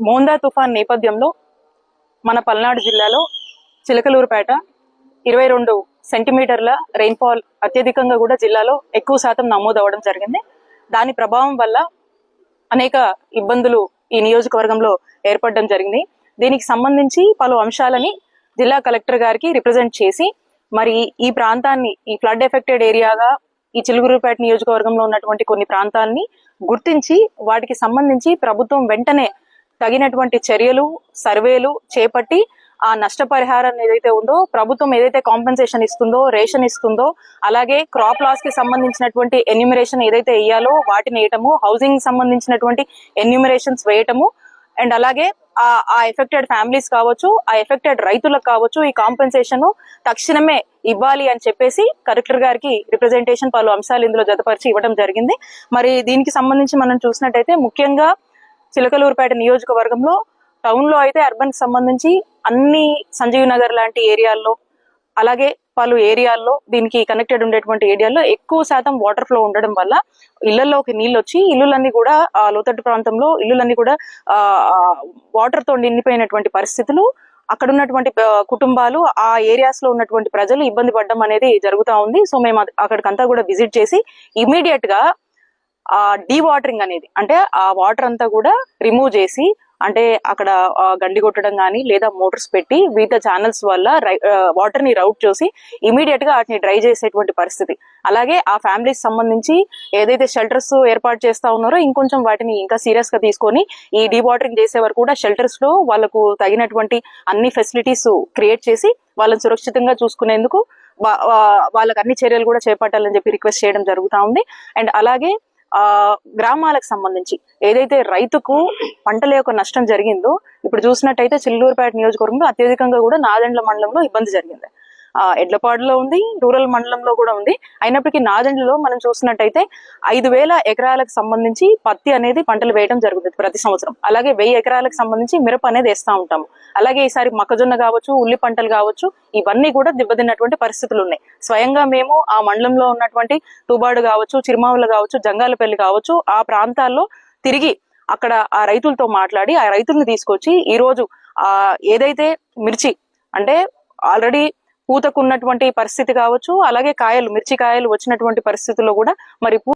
మోందా తుఫాన్ నేపథ్యంలో మన పల్నాడు జిల్లాలో చిలకలూరుపేట ఇరవై రెండు సెంటీమీటర్ల రెయిన్ఫాల్ అత్యధికంగా కూడా జిల్లాలో ఎక్కువ శాతం నమోదవడం జరిగింది. దాని ప్రభావం వల్ల అనేక ఇబ్బందులు ఈ నియోజకవర్గంలో ఏర్పడడం జరిగింది. దీనికి సంబంధించి పలు అంశాలని జిల్లా కలెక్టర్ గారికి రిప్రజెంట్ చేసి మరి ఈ ప్రాంతాన్ని ఈ ఫ్లడ్ ఎఫెక్టెడ్ ఏరియాగా ఈ చిలుగురుపేట నియోజకవర్గంలో ఉన్నటువంటి కొన్ని ప్రాంతాలని గుర్తించి వాటికి సంబంధించి ప్రభుత్వం వెంటనే తగినటువంటి చర్యలు సర్వేలు చేపట్టి ఆ నష్టపరిహారం ఏదైతే ఉందో ప్రభుత్వం ఏదైతే కాంపెన్సేషన్ ఇస్తుందో రేషన్ ఇస్తుందో అలాగే క్రాప్ లాస్కి సంబంధించినటువంటి ఎన్యూమిరేషన్ ఏదైతే వేయాలో వాటిని వేయటము హౌసింగ్ సంబంధించినటువంటి ఎన్యూమిరేషన్స్ వేయటము అండ్ అలాగే ఆ ఆ ఎఫెక్టెడ్ ఫ్యామిలీస్ కావచ్చు ఆ ఎఫెక్టెడ్ రైతులకు కావచ్చు ఈ కాంపెన్సేషన్ తక్షణమే ఇవ్వాలి అని చెప్పేసి కలెక్టర్ గారికి రిప్రజెంటేషన్ పలు అంశాలు ఇందులో జతపరిచి ఇవ్వడం జరిగింది. మరి దీనికి సంబంధించి మనం చూసినట్టయితే ముఖ్యంగా చిలకలూరుపేట నియోజకవర్గంలో టౌన్లో అయితే అర్బన్ సంబంధించి అన్ని సంజీవ్ నగర్ లాంటి ఏరియాల్లో అలాగే పలు ఏరియాల్లో దీనికి కనెక్టెడ్ ఉండేటువంటి ఏరియాల్లో ఎక్కువ శాతం వాటర్ ఫ్లో ఉండడం వల్ల ఇళ్ళలోకి నీళ్ళు వచ్చి ఇల్లులన్నీ కూడా ఆ లోతట్టు ప్రాంతంలో ఇల్లులన్నీ కూడా వాటర్తో నిండిపోయినటువంటి పరిస్థితులు. అక్కడ ఉన్నటువంటి కుటుంబాలు ఆ ఏరియాస్లో ఉన్నటువంటి ప్రజలు ఇబ్బంది పడడం అనేది జరుగుతా ఉంది. సో మేము అక్కడికంతా కూడా విజిట్ చేసి ఇమీడియట్గా ఆ డీ వాటరింగ్ అనేది అంటే ఆ వాటర్ అంతా కూడా రిమూవ్ చేసి అంటే అక్కడ గండి కొట్టడం కానీ లేదా మోటార్స్ పెట్టి వివిధ ఛానల్స్ వల్ల వాటర్ని రౌట్ చేసి ఇమీడియట్గా వాటిని డ్రై చేసేటువంటి పరిస్థితి. అలాగే ఆ ఫ్యామిలీస్ సంబంధించి ఏదైతే షెల్టర్స్ ఏర్పాటు చేస్తా ఉన్నారో ఇంకొంచెం వాటిని ఇంకా సీరియస్గా తీసుకొని ఈ డీ వాటరింగ్ చేసే వరకు కూడా షెల్టర్స్లో వాళ్ళకు తగినటువంటి అన్ని ఫెసిలిటీస్ క్రియేట్ చేసి వాళ్ళని సురక్షితంగా చూసుకునేందుకు వాళ్ళకు వాళ్ళకి అన్ని చర్యలు కూడా చేపట్టాలని చెప్పి రిక్వెస్ట్ చేయడం జరుగుతా ఉంది. అండ్ అలాగే ఆ గ్రామాలకు సంబంధించి ఏదైతే రైతుకు పంటల యొక్క నష్టం జరిగిందో ఇప్పుడు చూసినట్టయితే చిల్లూరుపేట నియోజకవర్గంలో అత్యధికంగా కూడా నాదెండ్ల మండలంలో ఇబ్బంది జరిగింది. ఎడ్లపాడులో ఉంది రూరల్ మండలంలో కూడా ఉంది. అయినప్పటికీ నాదెండ్లలో మనం చూసినట్టయితే ఐదు వేల ఎకరాలకు సంబంధించి పత్తి అనేది పంటలు వేయడం జరుగుతుంది ప్రతి సంవత్సరం. అలాగే వెయ్యి ఎకరాలకు సంబంధించి మిరప అనేది వేస్తా ఉంటాము. అలాగే ఈసారి మొక్కజొన్న కావచ్చు ఉల్లి పంటలు కావచ్చు ఇవన్నీ కూడా దెబ్బతిన్నటువంటి పరిస్థితులు ఉన్నాయి. స్వయంగా మేము ఆ మండలంలో ఉన్నటువంటి తుబాడు కావచ్చు చిరుమావులు కావచ్చు జంగాలపల్లి కావచ్చు ఆ ప్రాంతాల్లో తిరిగి అక్కడ ఆ రైతులతో మాట్లాడి ఆ రైతుల్ని తీసుకొచ్చి ఈ రోజు ఆ ఏదైతే మిర్చి అంటే ఆల్రెడీ పూతకున్నటువంటి పరిస్థితి కావచ్చు అలాగే కాయలు మిర్చి కాయలు వచ్చినటువంటి పరిస్థితుల్లో కూడా మరి పూ-